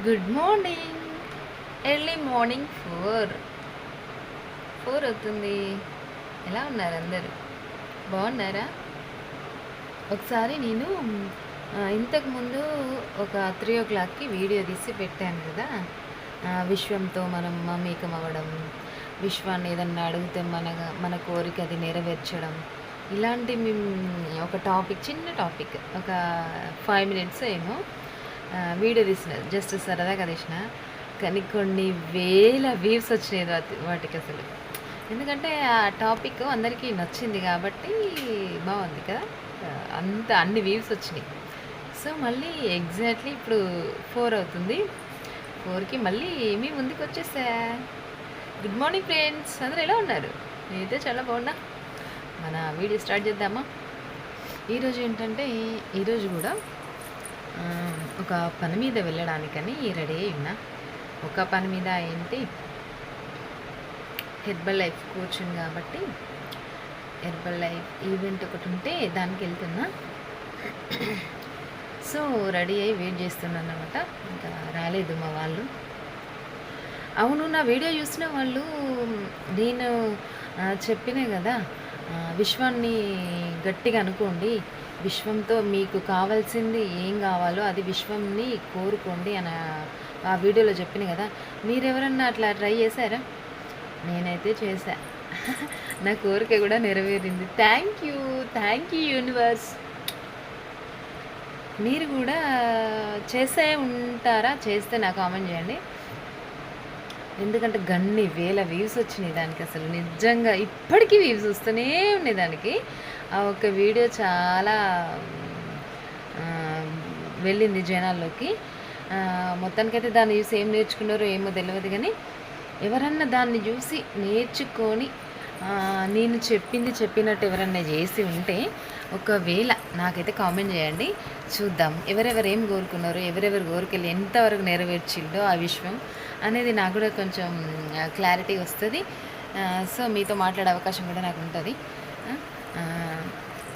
Good morning early morning four four అవుతుంది. ఎలా ఉన్నారు అందరు? బాగున్నారా? ఒకసారి నేను ఇంతకుముందు ఒక త్రీ ఓ క్లాక్కి వీడియో తీసి పెట్టాను కదా? విశ్వంతో మనం మమేకం అవ్వడం విశ్వాన్ని ఏదన్నా అడిగితే మన మన కోరిక అది నెరవేర్చడం ఇలాంటి మేము ఒక టాపిక్ చిన్న టాపిక్ ఒక ఫైవ్ మినిట్స్ ఏమో వీడియో తీసిన జస్ట్ సరదాగా తీసిన. కానీ కొన్ని వేల వ్యూస్ వచ్చినాయి వాటికి అసలు. ఎందుకంటే ఆ టాపిక్ అందరికీ నచ్చింది కాబట్టి బాగుంది కదా. అంత అన్ని వ్యూస్ వచ్చినాయి. సో మళ్ళీ ఎగ్జాక్ట్లీ ఇప్పుడు ఫోర్ అవుతుంది. ఫోర్కి మళ్ళీ మీ ముందుకు వచ్చేసా. గుడ్ మార్నింగ్ ఫ్రెండ్స్ అందరూ ఎలా ఉన్నారు? నేనైతే చాలా బాగున్నా. మన వీడియో స్టార్ట్ చేద్దామా? ఈరోజు ఏంటంటే ఈరోజు కూడా ఒక పని మీద వెళ్ళడానికని రెడీ అయి ఉన్నా. ఒక పని మీద ఏంటి? హెర్బల్ లైఫ్ కూర్చుని కాబట్టి హెర్బల్ లైఫ్ ఈవెంట్ ఒకటి ఉంటే దానికి వెళ్తున్నా. సో రెడీ అయ్యి వెయిట్ చేస్తున్నాను అనమాట ఇంకా రాలేదు మా వాళ్ళు. అవును నా వీడియో చూసిన వాళ్ళు నేను చెప్పినా కదా విశ్వాన్ని గట్టిగా అనుకోండి విశ్వంతో మీకు కావాల్సింది ఏం కావాలో అది విశ్వంని కోరుకోండి అని ఆ- వీడియోలో చెప్పిన కదా. మీరెవరన్నా అట్లా ట్రై చేశారా? నేనైతే చేశా. నా కోరిక కూడా నెరవేరింది. Thank you thank you universe మీరు కూడా చేసే ఉంటారా? చేస్తే నాకు కామెంట్ చేయండి. ఎందుకంటే గన్ని వేల వ్యూస్ వచ్చినాయి దానికి అసలు. నిజంగా ఇప్పటికీ వ్యూస్ వస్తూనే ఉన్నాయి దానికి. ఆ ఒక వీడియో చాలా వెళ్ళింది జనాల్లోకి. మొత్తానికైతే దాన్ని చూసి ఏం నేర్చుకున్నారో ఏమో తెలియదు కానీ ఎవరన్నా దాన్ని చూసి నేర్చుకొని నేను చెప్పింది చెప్పినట్టు ఎవరన్నా చేసి ఉంటే ఒకవేళ నాకైతే కామెంట్ చేయండి. చూద్దాం ఎవరెవరు ఏం కోరుకున్నారో ఎవరెవరు కోరికలు ఎంతవరకు నెరవేర్చిందో ఆ విషయం అనేది నాకు కూడా కొంచెం క్లారిటీ వస్తుంది. సో మీతో మాట్లాడే అవకాశం కూడా నాకు ఉంటుంది.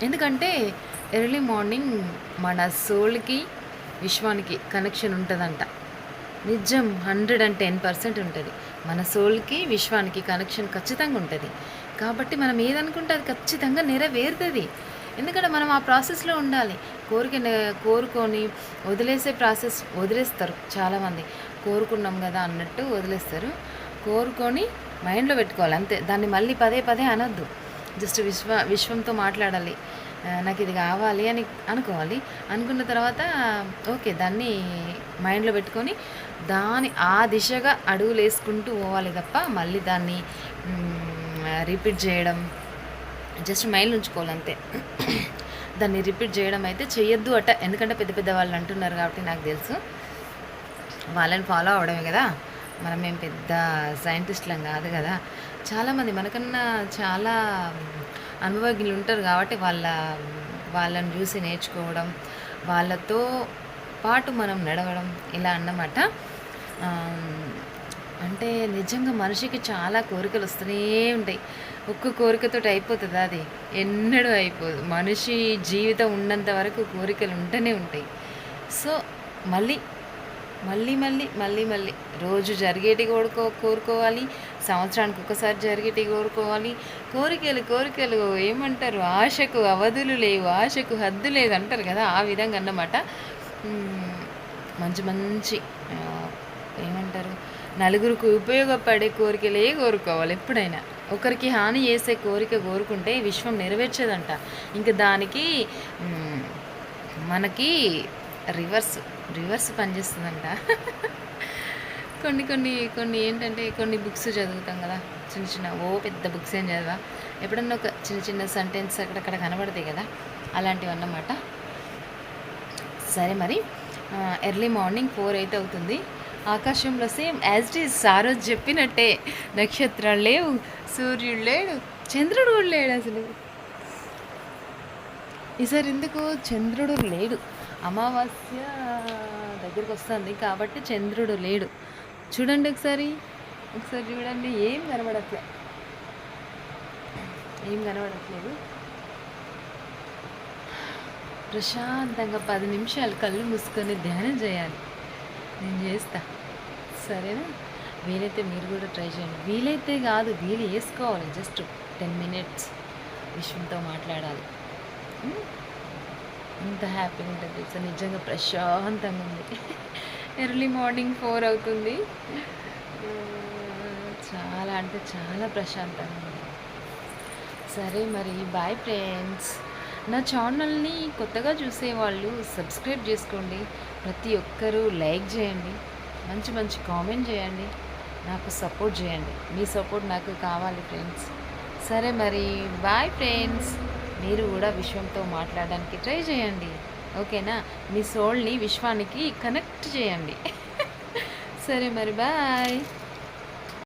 ఎందుకంటే ఎర్లీ మార్నింగ్ మన సోల్కి విశ్వానికి కనెక్షన్ ఉంటుందంట. నిజం హండ్రెడ్ అండ్ టెన్ పర్సెంట్ ఉంటుంది. మన సోల్కి విశ్వానికి కనెక్షన్ ఖచ్చితంగా ఉంటుంది. కాబట్టి మనం ఏదనుకుంటే అది ఖచ్చితంగా నెరవేరుతుంది. ఎందుకంటే మనం ఆ ప్రాసెస్లో ఉండాలి. కోరిక కోరుకొని వదిలేసే ప్రాసెస్ వదిలేస్తారు చాలామంది. కోరుకున్నాం కదా అన్నట్టు వదిలేస్తారు. కోరుకొని మైండ్లో పెట్టుకోవాలి అంతే. దాన్ని మళ్ళీ పదే పదే అనొద్దు. జస్ట్ విశ్వ విశ్వంతో మాట్లాడాలి. నాకు ఇది కావాలి అని అనుకోవాలి. అనుకున్న తర్వాత ఓకే దాన్ని మైండ్లో పెట్టుకొని దాని ఆ దిశగా అడుగులు వేసుకుంటూ పోవాలి తప్ప మళ్ళీ దాన్ని రిపీట్ చేయడం జస్ట్ మైండ్ ఉంచుకోవాలి అంతే. దాన్ని రిపీట్ చేయడం అయితే చేయొద్దు అట. ఎందుకంటే పెద్ద పెద్ద వాళ్ళు అంటున్నారు కాబట్టి నాకు తెలుసు. వాళ్ళని ఫాలో అవడమే కదా. మనం ఏం పెద్ద సైంటిస్ట్లం కాదు కదా. చాలామంది మనకన్నా చాలా అనుభవజ్ఞులు ఉంటారు కాబట్టి వాళ్ళ వాళ్ళని చూసి నేర్చుకోవడం వాళ్ళతో పాటు మనం నడవడం ఇలా అన్నమాట. అంటే నిజంగా మనిషికి చాలా కోరికలు వస్తూనే ఉంటాయి. ఒక్క కోరికతో అయిపోతుంది అది? ఎన్నడూ అయిపోదు. మనిషి జీవితం ఉన్నంత వరకు కోరికలు ఉంటూనే ఉంటాయి. సో మళ్ళీ మళ్ళీ మళ్ళీ మళ్ళీ మళ్ళీ. రోజు జరిగేటి కోరుకో కోరుకోవాలి. సంవత్సరానికి ఒకసారి జరిగేటి కోరుకోవాలి. కోరికలు కోరికలు ఏమంటారు? ఆశకు అవధులు లేవు. ఆశకు హద్దు లేదు అంటారు కదా ఆ విధంగా అన్నమాట. మంచి మంచి ఏమంటారు? నలుగురికి ఉపయోగపడే కోరికలే కోరుకోవాలి ఎప్పుడైనా. ఒకరికి హాని చేసే కోరిక కోరుకుంటే విశ్వం నెరవేర్చదంట. ఇంకా దానికి మనకి రివర్స్ రివర్స్ పనిచేస్తుందంట. కొన్ని కొన్ని కొన్ని ఏంటంటే కొన్ని బుక్స్ చదువుతాం కదా చిన్న చిన్న ఓ పెద్ద బుక్స్ ఏం చదివా? ఎప్పుడన్నా ఒక చిన్న చిన్న సెంటెన్స్ అక్కడక్కడ కనబడతాయి కదా అలాంటివి అన్నమాట సరే మరి ఎర్లీ మార్నింగ్ ఫోర్ అయితే అవుతుంది. ఆకాశంలో same as it is Saroj చెప్పినట్టే నక్షత్రాలు లేవు సూర్యుడు లేడు చంద్రుడు కూడా లేడు అసలు. ఈసారి ఎందుకు చంద్రుడు లేడు. అమావాస్య దగ్గరికి వస్తుంది కాబట్టి చంద్రుడు లేడు. చూడండి ఒకసారి. ఒకసారి చూడండి. ఏం కనబడట్లే. ఏం కనబడట్లేదు. ప్రశాంతంగా పది నిమిషాలు కళ్ళు మూసుకొని ధ్యానం చేయాలి. నేను చేస్తా. సరేనా? వీలైతే మీరు కూడా ట్రై చేయండి. వీలైతే కాదు వీలు వేసుకోవాలి. జస్ట్ టెన్ మినిట్స్ విశ్వంతో మాట్లాడాలి. ఎంత హ్యాపీగా ఉంటుంది తెలుసా? నిజంగా ప్రశాంతంగా ఉంది. ఎర్లీ మార్నింగ్ ఫోర్ అవుతుంది. చాలా అంటే చాలా ప్రశాంతంగా ఉంది. సరే మరి బాయ్ ఫ్రెండ్స్ నా ఛానల్ని కొత్తగా చూసేవాళ్ళు సబ్స్క్రైబ్ చేసుకోండి. ప్రతి ఒక్కరూ లైక్ చేయండి. మంచి మంచి కామెంట్ చేయండి. నాకు సపోర్ట్ చేయండి. మీ సపోర్ట్ నాకు కావాలి ఫ్రెండ్స్ సరే మరి బాయ్ ఫ్రెండ్స్ మీరు కూడా విశ్వంతో మాట్లాడడానికి ట్రై చేయండి. ఓకేనా? మీ సోల్ని విశ్వానికి కనెక్ట్ చేయండి. సరే మరి బాయ్.